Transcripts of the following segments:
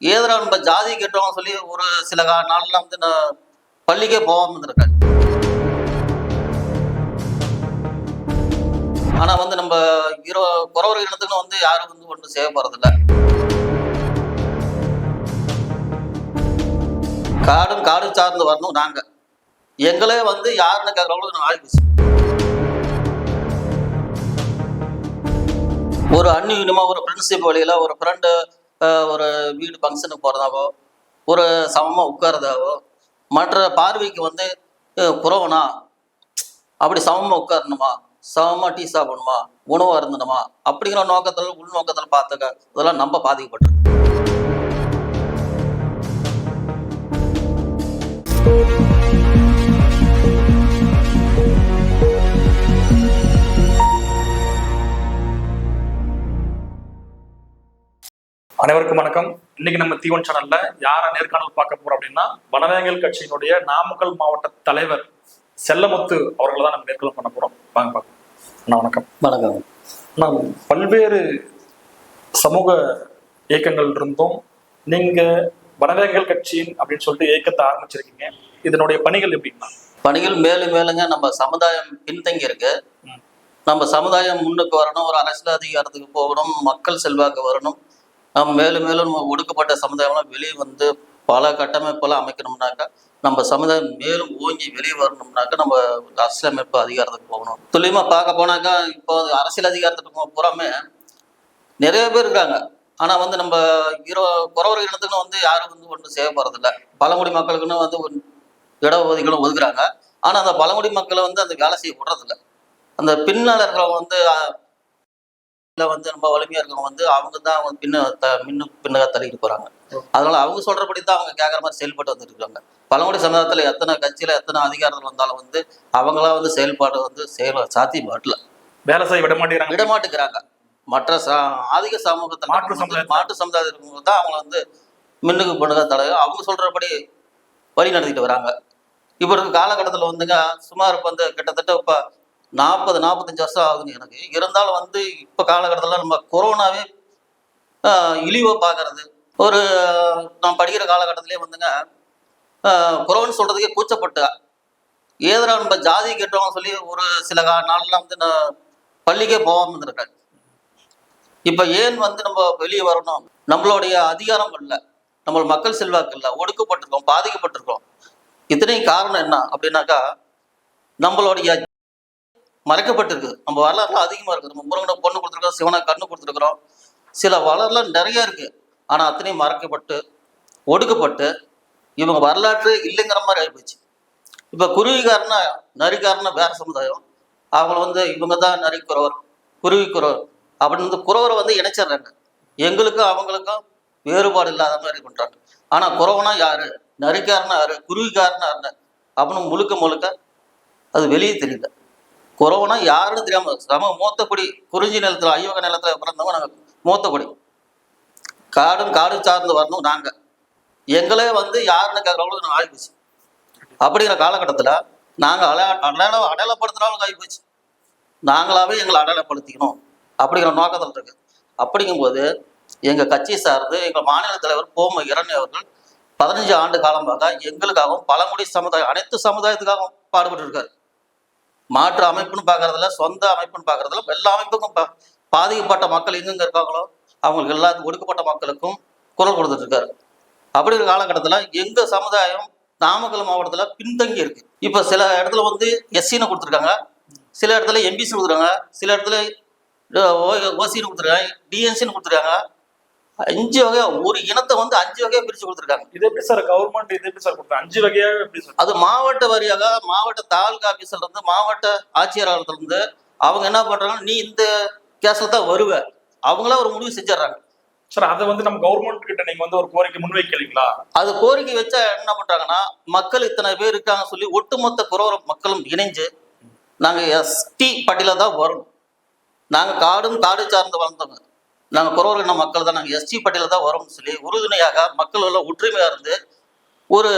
ஏதோ நம்ம ஜாதி கெட்டவங்க சொல்லி ஒரு சில கா- நாள்லாம் வந்து நான் பள்ளிக்கே போகாம இருந்திருக்காங்க ஆனா வந்து நம்ம இரோ குறவர் இனத்துக்கு வந்து யாரும் வந்து ஒன்றும் செய்ய போறதில்ல. காடும் காடு சார்ந்து வரணும் நாங்க. எங்களே வந்து யாருன்னு கேட்குறவங்களுக்கு நான் ஆகிப்போச்சு ஒரு அன்யூனியமா ஒரு ஃப்ரெண்ட்ஷிப் வழியில ஒரு ஃப்ரெண்டு ஒரு வீடு ஃபங்க்ஷனுக்கு போகிறதாவோ ஒரு சமமாக உட்கார்றதாவோ மற்ற பார்வைக்கு வந்து குறவனா அப்படி சமமாக உட்காரணுமா? சமமாக டீ சாப்பிடணுமா? உணவு இருந்தணுமா அப்படிங்கிற நோக்கத்தில் உள்நோக்கத்தில் பார்த்துக்க இதெல்லாம் நம்ம பாதிக்கப்பட்டிருக்கு. அனைவருக்கும் வணக்கம். இன்னைக்கு நம்ம தீவன் சேனல்ல யார நேர்காணல் பார்க்க போறோம் அப்படின்னா வனவேங்கல் கட்சியினுடைய நாமக்கல் மாவட்ட தலைவர் செல்லமுத்து அவர்களை தான் நம்ம நேர்காணல் பண்ண போறோம். வாங்க பார்க்கலாம். அண்ணா வணக்கம். வணக்கம். நாம் பல்வேறு சமூக இயக்கங்கள் இருந்தும் நீங்க வனவேங்கல் கட்சியின் அப்படின்னு சொல்லிட்டு இயக்கத்தை ஆரம்பிச்சிருக்கீங்க. இதனுடைய பணிகள் எப்படின்னா பணிகள் மேலும் மேலுங்க நம்ம சமுதாயம் பின்தங்கி இருக்கு. நம்ம சமுதாயம் முன்னுக்கு வரணும் ஒரு அரசியல் அதிகாரத்துக்கு போகணும் மக்கள் செல்வாக்கு வரணும். நம்ம மேலும் மேலும் நம்ம ஒடுக்கப்பட்ட சமுதாயம்லாம் வெளியே வந்து பல கட்டமைப்பெல்லாம் அமைக்கணும்னாக்கா நம்ம சமுதாயம் மேலும் ஓங்கி வெளியே வரணும்னாக்கா நம்ம அரசியலமைப்பு அதிகாரத்துக்கு போகணும். துல்லியமாக பார்க்க போனாக்கா இப்போ அரசியல் அதிகாரத்துக்கு போ- பூராமே நிறைய பேர் இருக்காங்க. ஆனால் வந்து நம்ம இரோ குறவர் இனத்துக்குன்னு வந்து யாரும் வந்து ஒன்றும் செய்ய போகிறதில்ல பழங்குடி மக்களுக்குன்னு வந்து இட ஒதுக்கீடும் ஒதுக்குறாங்க. ஆனால் அந்த பழங்குடி மக்களை வந்து அந்த வேலை செய்ய விடுறதில்ல. அந்த பின்னால இருக்கிறவங்க வந்து இல்ல வந்து ரொம்ப வலிமையா இருக்கவங்க வந்து அவங்க தான் அவங்க பின்ன த மின்னு பின்னக தள்ளிட்டு போறாங்க. அதனால அவங்க சொல்றபடி தான் அவங்க கேட்குற மாதிரி செயல்பட்டு வந்துட்டு இருக்காங்க. பழங்குடி சமுதாயத்துல எத்தனை கட்சியில எத்தனை அதிகாரத்தில் வந்தாலும் வந்து அவங்களா வந்து செயல்பாடு வந்து செயல் சாத்தியப்பாட்டில் வேலை செய்ய விட மாட்டேங்கிறாங்க. விடமாட்டுக்கிறாங்க மற்ற ச ஆதிக்க சமூகத்தில் மாற்று சமுதாயத்தை- மாற்று சமுதாயத்திற்கு தான் அவங்க வந்து மின்னுக்கு பண்ணுக தலைவர் அவங்க சொல்றபடி வழி நடத்திட்டு வராங்க. இப்போ இருக்க காலகட்டத்தில் வந்துங்க சுமார் இப்போ வந்து கிட்டத்தட்ட இப்போ நாற்பது நாற்பத்தஞ்சு வருஷம் ஆகுதுங்க எனக்கு. இருந்தாலும் வந்து இப்போ காலகட்டத்தில் நம்ம கொரோனாவே இழிவாக பார்க்கறது ஒரு நான் படிக்கிற காலகட்டத்திலே வந்துங்க கொரோன்னு சொல்கிறதுக்கே கூச்சப்பட்டு. ஏதோ நம்ம ஜாதி கேட்டோம்னு சொல்லி ஒரு சில கா- நாள்லாம் வந்து நான் பள்ளிக்கே போகாமல் இருந்திருக்கேன். இப்போ ஏன் வந்து நம்ம வெளியே வரணும்? நம்மளுடைய அதிகாரம் இல்லை நம்ம மக்கள் செல்வாக்கு இல்லை. ஒடுக்கப்பட்டிருக்கோம் பாதிக்கப்பட்டிருக்கோம். இத்தனையும் காரணம் என்ன அப்படின்னாக்கா நம்மளுடைய மறைக்கப்பட்டிருக்கு நம்ம வரலாறுலாம் அதிகமா இருக்கு நம்ம முருகனை பொண்ணு கொடுத்துருக்கோம் சிவனை கண்ணு கொடுத்துருக்குறோம். சில வரலாறுலாம் நிறைய இருக்கு. ஆனா அத்தனையும் மறைக்கப்பட்டு ஒடுக்கப்பட்டு இவங்க வரலாற்று இல்லைங்கிற மாதிரி ஆகிப்போச்சு இப்ப குருவிக்காரன நரிக்காரன வேற சமுதாயம். அவங்கள வந்து இவங்க தான் நரிக்குறவர் குருவிக்குறவர் அப்படின்னு வந்து குறவரை வந்து இணைச்சிடுறாங்க. எங்களுக்கும் அவங்களுக்கும் வேறுபாடு இல்லாத மாதிரி பண்றாங்க. ஆனா குறவனா யாரு? நரிக்காரனா யாரு? குருவிக்காரனா யாரு அப்படின்னு முழுக்க முழுக்க அது வெளியே தெரியல. குறவனா யாருன்னு தெரியாம சம மூத்தக்குடி குறிஞ்சி நிலத்துல ஐயோக நிலத்துல பிறந்தவங்க நாங்க மூத்தக்குடி காடும் காடு சார்ந்து வரணும் நாங்க. எங்களே வந்து யாருன்னு கேட்கறவங்களுக்கு நான் ஆகிப்போச்சு அப்படிங்கிற காலகட்டத்தில் நாங்கள் அடையா அடையாள அடையாளப்படுத்தினாலும் ஆகிப்போச்சு நாங்களாவே எங்களை அடையாளப்படுத்திக்கணும் அப்படிங்கிற நோக்கத்தில் இருக்கு. அப்படிங்கும்போது எங்கள் கட்சி சார்ந்து எங்கள் மாநில தலைவர் போம இரண்ய அவர்கள் பதினஞ்சு ஆண்டு காலமாக எங்களுக்காகவும் பழங்குடி சமுதாயம் அனைத்து சமுதாயத்துக்காகவும் பாடுபட்டு இருக்காரு மாற்று அமைப்புன்னு பார்க்கறதுல சொந்த அமைப்புன்னு பார்க்கறதுல எல்லா அமைப்புக்கும் பா- பாதிக்கப்பட்ட மக்கள் எங்கெங்க இருக்காங்களோ அவங்களுக்கு எல்லாத்துக்கும் ஒடுக்கப்பட்ட மக்களுக்கும் குரல் கொடுத்துட்டு இருக்காரு அப்படி ஒரு காலகட்டத்தில் எங்க சமுதாயம் நாமக்கல் மாவட்டத்தில் பின்தங்கி இருக்கு இப்போ சில இடத்துல வந்து எஸ்சின்னு கொடுத்துருக்காங்க சில இடத்துல எம்பிசி கொடுத்துருக்காங்க சில இடத்துல ஓசின்னு கொடுத்துருக்காங்க டிஎன்சின்னு கொடுத்துருக்காங்க அஞ்சு வகை ஒரு இனத்தை வந்து அஞ்சு வகையா பிரிச்சு கொடுத்துருக்காங்க. இது எப்படி சார் கவர்மெண்ட் இது எப்படி சார் அஞ்சு வகையா எப்படி சார் அது மாவட்ட வாரியாக மாவட்ட தாலுகா ஆபீஸ்ல இருந்து மாவட்ட ஆட்சியர் இருந்து அவங்க என்ன பண்றாங்க நீ இந்த கேஸ்ல தான் வருவ. அவங்களா ஒரு முடிவு செஞ்சிடறாங்க. சார் அதை வந்து நம்ம கவர்மெண்ட் கிட்ட நீங்க வந்து ஒரு கோரிக்கை முன்வைக்கிறீங்களா அது கோரிக்கை வச்சா என்ன பண்றாங்கன்னா மக்கள் இத்தனை பேர் இருக்காங்க சொல்லி ஒட்டுமொத்த குறவர மக்களும் இணைஞ்சு நாங்க எஸ்டி பட்டியல தான் வரும் நாங்க காடும் காடு சார்ந்து வளர்ந்தவங்க. நாங்க குறவர் இன மக்கள் தான் நாங்க எஸ்டி பட்டியல தான் வரோம்னு சொல்லி உறுதுணையாக மக்கள் எல்லாம் ஒற்றுமையா இருந்து ஒரு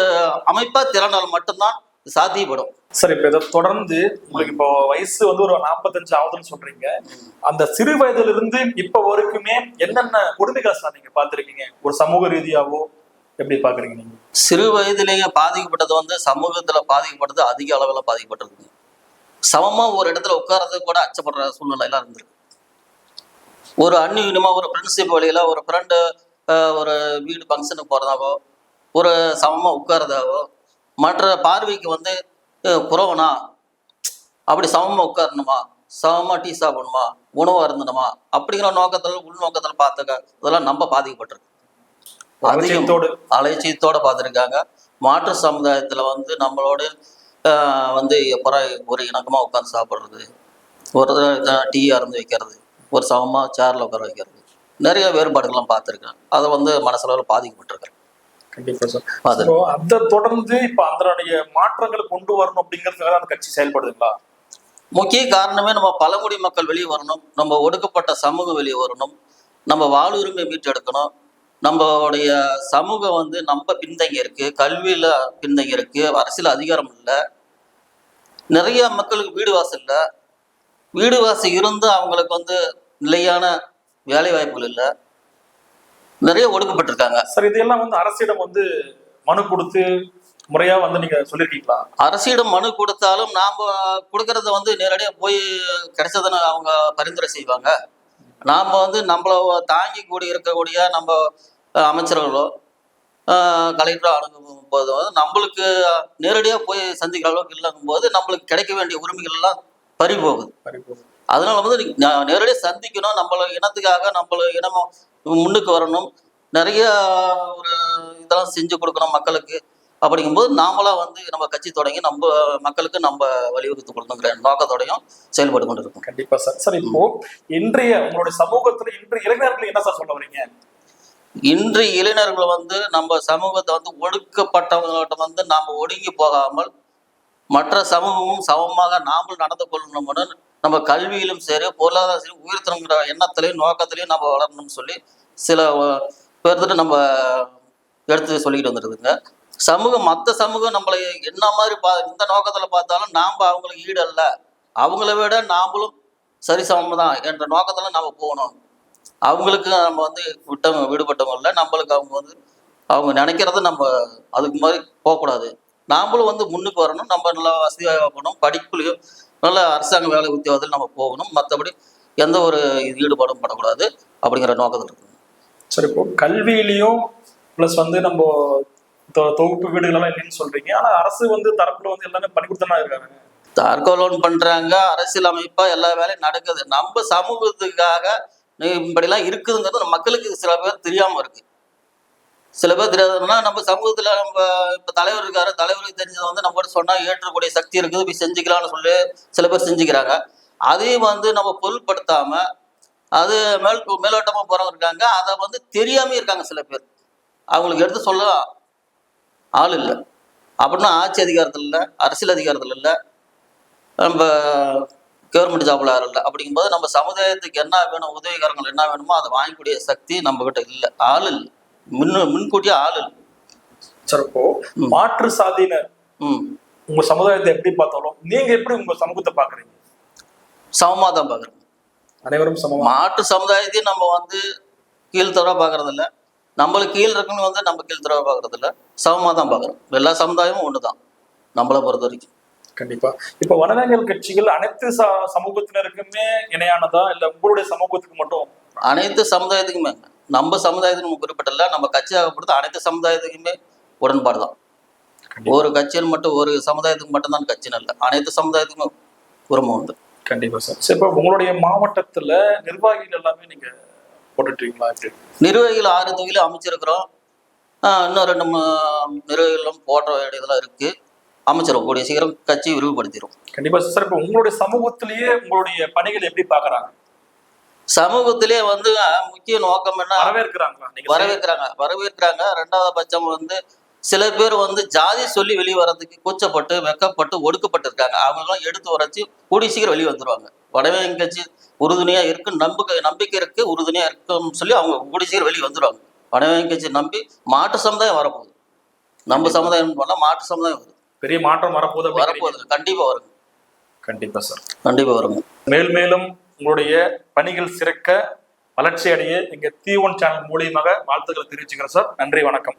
அமைப்பா திறனால் மட்டும்தான் சாத்தியப்படும். சரி இப்ப இதை தொடர்ந்து உங்களுக்கு இப்போ வயசு வந்து ஒரு நாற்பத்தஞ்சு ஆகுதுன்னு சொல்றீங்க. அந்த சிறு வயதுல இருந்து இப்ப வரைக்குமே என்னென்ன கொடுமைகளை சார் நீங்க பார்த்திருக்கீங்க? ஒரு சமூக ரீதியாவோ எப்படி பாக்குறீங்க நீங்க? சிறு வயதிலேயே பாதிக்கப்பட்டது வந்து சமூகத்துல பாதிக்கப்பட்டது அதிக அளவில் பாதிக்கப்பட்டிருக்கு சமமா ஒரு இடத்துல உட்கார்றதுக்கு கூட அச்சப்படுற சூழ்நிலை எல்லாம் இருந்திருக்கு. ஒரு அந்நியமா ஒரு ஃப்ரெண்ட்ஷிப் வழியில ஒரு ஃப்ரெண்டு ஒரு வீடு ஃபங்க்ஷனுக்கு போறதாவோ ஒரு சமமா உட்கார்றதாவோ மற்ற பார்வைக்கு வந்து குறவனா அப்படி சமமா உட்காரணுமா? சமமா டீ சாப்பிடணுமா? உணவு அருந்தணுமா அப்படிங்கிற நோக்கத்துல உள்நோக்கத்துல பார்த்துக்க இதெல்லாம் நம்ம பாதிக்கப்பட்டிருக்கு. அலட்சியத்தோடு. அலட்சியத்தோட பார்த்துருக்காங்க. மாற்று சமுதாயத்துல வந்து நம்மளோட வந்து எப்பறம் ஒரு இணக்கமா உட்காந்து சாப்பிட்றது. ஒரு டீ அருந்து வைக்கிறது. ஒரு சமமா சேர்ல உட்கார வைக்கிறது. நிறைய வேறுபாடுகள்லாம் பார்த்துருக்கேன். அதை வந்து மனசளவில் பாதிக்கப்பட்டிருக்கேன் கண்டிப்பா சார். அதை தொடர்ந்து இப்ப அதனுடைய மாற்றங்களை கொண்டு வரணும் அப்படிங்கிறதுக்காக அந்த கட்சி செயல்படுதுங்களா? முக்கிய காரணமே நம்ம பழங்குடி மக்கள் வெளியே வரணும். நம்ம ஒடுக்கப்பட்ட சமூகம் வெளியே வரணும். நம்ம வாழ்வுரிமை மீட்டெடுக்கணும். நம்மளுடைய சமூகம் வந்து நம்ம பின்தங்கி இருக்கு. கல்வியில பின்தங்கி இருக்கு. அரசியல் அதிகாரம் இல்லை. நிறைய மக்களுக்கு வீடு வாசல் இல்லை. வீடு வாசல் இருந்து அவங்களுக்கு வந்து நிலையான வேலை வாய்ப்புகள் இல்லை. நிறைய ஒடுக்கப்பட்டிருக்காங்க. சார் இதெல்லாம் வந்து அரசிடம் வந்து மனு கொடுத்து முறையா வந்து நீங்க சொல்லியிருக்கீங்களா அரசிடம் மனு கொடுத்தாலும் நாம கொடுக்கறத வந்து நேரடியாக போய் கிடைச்சதுன்னு அவங்க பரிந்துரை செய்வாங்க. நாம் வந்து நம்மள தாங்கி கூடி இருக்கக்கூடிய நம்ம அமைச்சர்களோ கலெக்டரோ அணுகும் போது வந்து நம்மளுக்கு நேரடியாக போய் சந்திக்கிற அளவுக்கு இல்லைங்கும் போது நம்மளுக்கு கிடைக்க வேண்டிய உரிமைகள் எல்லாம் பறி போகுது. அதனால வந்து நேரடியாக சந்திக்கணும். நம்மள இனத்துக்காக நம்மள இனமும் முன்னுக்கு வரணும். நிறைய ஒரு இதெல்லாம் செஞ்சு கொடுக்கணும் மக்களுக்கு. அப்படிங்கும்போது நாமளா வந்து நம்ம கட்சி தொடங்கி நம்ம மக்களுக்கு நம்ம வலியுறுத்தி கொடுக்கணுங்கிற நோக்கத்தோடையும் செயல்பட்டு கொண்டு இருக்கோம் கண்டிப்பா சார். சார் இப்போ இன்றைய உங்களுடைய சமூகத்துல இன்றைய இளைஞர்கள் என்ன சார் சொல்ல வரீங்க? இன்று இளைஞர்கள் வந்து நம்ம சமூகத்தை வந்து ஒடுக்கப்பட்டவங்கள்ட்ட வந்து நாம் ஒடுங்கி போகாமல் மற்ற சமூகமும் சமமாக நாமும் நடந்து கொள்ளணும்னு நம்ம கல்வியிலும் சரி பொருளாதார சரி உயர்த்தணுங்கிற எண்ணத்திலையும் நோக்கத்திலையும் நம்ம வளரணும்னு சொல்லி சில பேர்த்துட்டு நம்ம எடுத்து சொல்லிக்கிட்டு வந்துருதுங்க சமூகம் மற்ற சமூகம் நம்மளை என்ன மாதிரி பா இந்த நோக்கத்தில் பார்த்தாலும் நாம் அவங்களுக்கு ஈடு அல்ல. அவங்கள விட நாமளும் சரிசமம் தான் என்ற நோக்கத்தில் நம்ம போகணும். அவங்களுக்கு நம்ம வந்து விட்டவங்க விடுபட்டவங்க இல்லை நம்மளுக்கு அவங்க வந்து அவங்க நினைக்கிறத நம்ம அதுக்கு மாதிரி போகக்கூடாது. நாமளும் வந்து முன்னுக்கு வரணும். நம்ம நல்லா வசதியாக போகணும். படிப்புலையும் நல்ல அரசாங்க வேலை உத்தியோகத்தில் நம்ம போகணும். மற்றபடி எந்த ஒரு ஈடுபாடும் படக்கூடாது அப்படிங்கிற நோக்கத்தில் இருக்கு சரி இப்போ கல்வியிலையும் ப்ளஸ் வந்து நம்ம தொகுப்பு வீடுகள் எல்லாம் இல்லைன்னு சொல்றீங்க. ஆனா அரசு வந்து தரப்புல வந்து எல்லாமே பண்ணி கொடுத்தா இருக்காங்க தற்கொலோன் பண்றாங்க. அரசியல் அமைப்பா எல்லா வேலையும் நடக்குது. நம்ம சமூகத்துக்காக இப்படிலாம் இருக்குதுங்கிறது மக்களுக்கு சில பேர் தெரியாம இருக்கு. சில பேர் தெரியாதுன்னா நம்ம சமூகத்துல நம்ம இப்ப தலைவர் இருக்காரு தலைவருக்கு தெரிஞ்சதை வந்து நம்ம சொன்னா ஏற்றக்கூடிய சக்தி இருக்குது போய் செஞ்சுக்கலாம்னு சொல்லி சில பேர் செஞ்சுக்கிறாங்க. அதையும் வந்து நம்ம பொருட்படுத்தாம அது மேல் மேலோட்டமா போறவங்க இருக்காங்க. அதை வந்து தெரியாம இருக்காங்க சில பேர். அவங்களுக்கு எடுத்து சொல்ல ஆள் இல்லை. அப்படின்னா ஆட்சி அதிகாரத்தில் இல்லை அரசியல் அதிகாரத்தில் இல்லை நம்ம கவர்மெண்ட் ஜாப்ல யாரும் இல்லை. அப்படிங்கும்போது நம்ம சமுதாயத்துக்கு என்ன வேணும் உதவிகரங்கள் என்ன வேணுமோ அதை வாங்கக்கூடிய சக்தி நம்ம கிட்ட இல்லை. ஆள் இல்லை. முன்னு முன்கூட்டியே ஆள். சரி இப்போ. மாற்று சாதியினர் உங்க சமுதாயத்தை எப்படி பார்த்தாலும் நீங்க எப்படி உங்க சமூகத்தை பாக்குறீங்க சமமாக தான் பார்க்குறோம். அனைவரும் சமமா? மாற்று சமுதாயத்தையும் நம்ம வந்து கீழ்த்தரவா பார்க்கறது இல்ல நம்மளுக்கு கீழ் இருக்குன்னு வந்து நம்ம கீழ்த்தரவா பார்க்கறது இல்ல சமமாக தான் பார்க்குறோம். எல்லா சமுதாயமும் ஒன்று தான். நம்மளை பொறுத்த வரைக்கும். கண்டிப்பா. இப்ப வனவேங்கல் கட்சிகள் அனைத்து சமூகத்தினருக்குமே இணையானதா? இல்ல உங்களுடைய சமூகத்துக்கு மட்டும்? அனைத்து சமுதாயத்துக்குமே. நம்ம சமுதாயத்துக்கு குறிப்பிட்டல நம்ம கட்சியாகப்படுத்த அனைத்து சமுதாயத்துக்குமே உடன்பாடு தான் ஒரு கட்சின்னு மட்டும் ஒரு சமுதாயத்துக்கு மட்டும்தான் கட்சின்னு இல்லை. அனைத்து சமுதாயத்துக்குமே உரிமை உண்டு. கண்டிப்பா சார். சரி இப்போ உங்களுடைய மாவட்டத்துல நிர்வாகிகள் எல்லாமே நீங்க போட்டுட்டீங்களா நிர்வாகிகள் ஆறு தொகுதியில அமைச்சிருக்கிறோம். இன்னும் ரெண்டு நிர்வாகிகளும் போட்ட வேண்டியதெல்லாம் இருக்கு. அமைச்சிரும் கூடிய சீக்கிரம் கட்சி விரிவுபடுத்திடும் கண்டிப்பா சார். இப்போ உங்களுடைய சமூகத்திலேயே உங்களுடைய பணிகள் எப்படி பாக்குறாங்க? சமூகத்திலே வந்து முக்கிய நோக்கம் என்ன? செய்ய- வரவேற்கிறாங்க. வரவேற்கிறாங்க. ரெண்டாவது பட்சம் வந்து சில பேர் வந்து ஜாதி சொல்லி வெளியே வர்றதுக்கு கூச்சப்பட்டு வெக்கப்பட்டு ஒடுக்கப்பட்டு இருக்காங்க அவங்களாம் எடுத்து உரைச்சி கூடிய சீக்கிரம் வெளியே வந்துருவாங்க. வடவேங்க கட்சி உறுதுணையா இருக்கு நம்பிக்கை நம்பிக்கை இருக்கு உறுதுணையா இருக்குன்னு சொல்லி அவங்க கூடிய சீக்கிரம் வெளியே வந்துருவாங்க. வடவேங்க கட்சி நம்பி மாட்டு சமுதாயம் வரப்போகுது. நம்ம சமுதாயம் போனா மாட்டு சமுதாயம் வருது. பெரிய மாற்றம் வரப்போகுது. வரப்போகுது. கண்டிப்பா வருங்க. கண்டிப்பா சார். கண்டிப்பா வருங்க. மேல் மேலும் உங்களுடைய பணிகள் சிறக்க வளர்ச்சி அடைய எங்க தீவன் சேனல் மூலியமாக வாழ்த்துக்களை தெரிவிச்சுக்கிறேன் சார் நன்றி வணக்கம்.